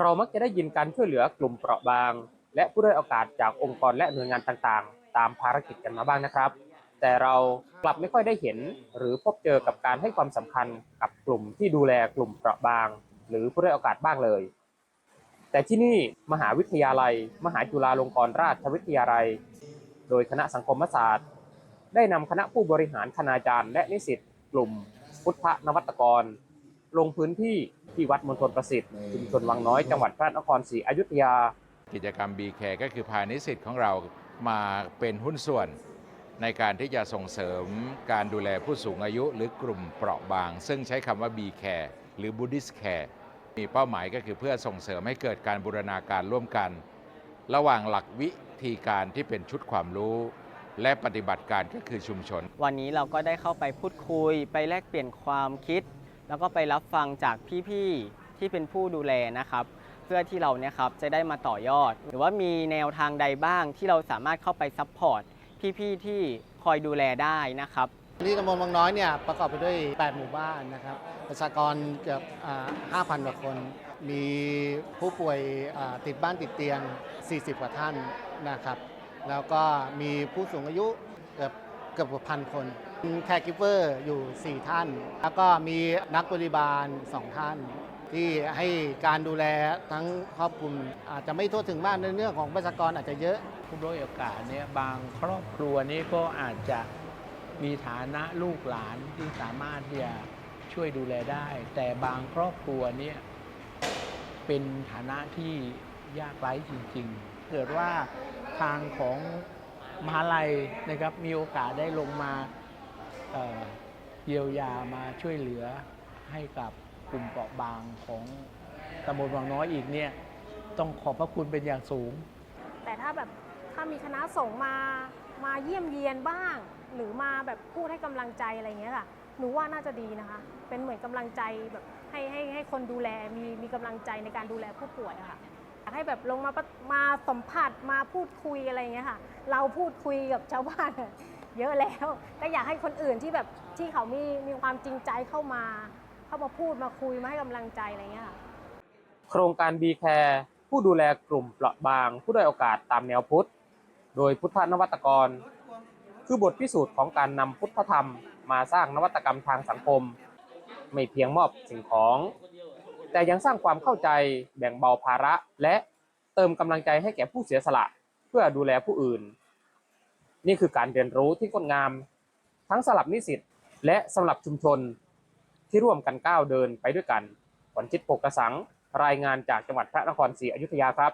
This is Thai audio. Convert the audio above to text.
เรามักจะได้ยินการช่วยเหลือกลุ่มเปราะบาง และผู้ด้อยโอกาสจากองค์กรและหน่วยงานต่างๆ ตามภารกิจกันมาบ้างนะครับ แต่เรากลับไม่ค่อยได้เห็น หรือพบเจอกับการให้ความสำคัญกับกลุ่มที่ดูแลกลุ่มเปราะบาง หรือผู้ด้อยโอกาสบ้างเลย แต่ที่นี่มหาวิทยาลัย มหาจุฬาลงกรณราชวิทยาลัย โดยคณะสังคมศาสตร์ ได้นำคณะผู้บริหารคณาจารย์ และนิสิตกลุ่มพุทธนวัตกร ลงพื้นที่ ที่วัดมณฑลประสิทธิ์ชุมชนวังน้อยจังหวัดพระนครศรีอยุธยา กิจกรรม b c a r e ก็คือพานิสิตของเรามาเป็นหุ้นส่วน ในการที่จะส่งเสริมการดูแลผู้สูงอายุหรือกลุ่มเปราะบาง ซึ่งใช้คำว่า b c a r e หรือ Buddhist Care มีเป้าหมายก็คือเพื่อส่งเสริมให้เกิดการบูรณาการร่วมกัน ระหว่างหลักวิธีการที่เป็นชุดความรู้และปฏิบัติการก็คือชุมชน วันนี้เราก็ได้เข้าไปพูดคุย ไปแลกเปลี่ยนความคิด แล้วก็ไปรับฟังจากพี่ๆที่เป็นผู้ดูแลนะครับ เพื่อที่เราเนี่ยครับจะได้มาต่อยอด หรือว่ามีแนวทางใดบ้างที่เราสามารถเข้าไปซัพพอร์ตพี่ๆที่คอยดูแลได้นะครับที่ตำบลบางน้อยเนี่ยประกอบไปด้วย 8 หมู่บ้านนะครับ ประชากรเกือบ 5,000 กว่าคน มีผู้ป่วยติดบ้านติดเตียง 40 กว่าท่านนะครับ แล้วก็มีผู้สูงอายุเกือบ กือบกว่าพันคนแคร์กิฟเวอร์อยู่ 4 ท่าน แล้วก็มีนักบริบาล 2 ท่าน ที่ให้การดูแลทั้งครอบคลุม อาจจะไม่ทั่วถึงมากในเรื่องของประชากรอาจจะเยอะผู้ด้อยโอกาสเนี่ยบางครอบครัวนี้ก็อาจจะมีฐานะลูกหลานที่สามารถที่จะช่วยดูแลได้ แต่บางครอบครัวเนี่ยเป็นฐานะที่ยากไร้จริง ๆ เกิดว่าทางของ มหาลัยนะครับมีโอกาสได้ลงมาเยียวยามาช่วยเหลือให้กับกลุ่มเปราะบางของตำบลวังน้อยอีกเนี่ยต้องขอบพระคุณเป็นอย่างสูง แต่ถ้าแบบถ้ามีคณะสงฆ์มามาเยี่ยมเยียนบ้าง หรือมาแบบพูดให้กำลังใจอะไรอย่างเงี้ยค่ะหนูว่าน่าจะดีนะคะ เป็นเหมือนกำลังใจแบบให้ให้ให้คนดูแลมีมีกำลังใจในการดูแลผู้ป่วยะค่ะ ให้แบบลงมามาสัมผัสมาพูดคุยอะไรอย่างเงี้ยค่ะ เราพูดคุยกับชาวบ้านเยอะแล้ว ก็อยากให้คนอื่นที่แบบที่เขามีมีความจริงใจเข้ามา เข้ามาพูดมาคุยมาให้กำลังใจอะไรเงี้ยค่ะโครงการ b c a r e ผู้ดูแลกลุ่มเปราะบาง ผู้ด้อยโอกาสตามแนวพุทธ โดยพุทธนวัตกร คือบทพิสูจน์ของการนำพุทธธรรม มาสร้างนวัตกรรมทางสังคม ไม่เพียงมอบสิ่งของ แต่ยังสร้างความเข้าใจแบ่งเบาภาระ และเติมกำลังใจให้แก่ผู้เสียสละ เพื่อดูแลผู้อื่น นี่คือการเรียนรู้ที่งดงาม ทั้งสำหรับนิสิตและสำหรับชุมชนที่ร่วมกันก้าวเดินไปด้วยกันขวัญจิตปกกระสัง รายงานจากจังหวัดพระนครศรีอยุธยาครับ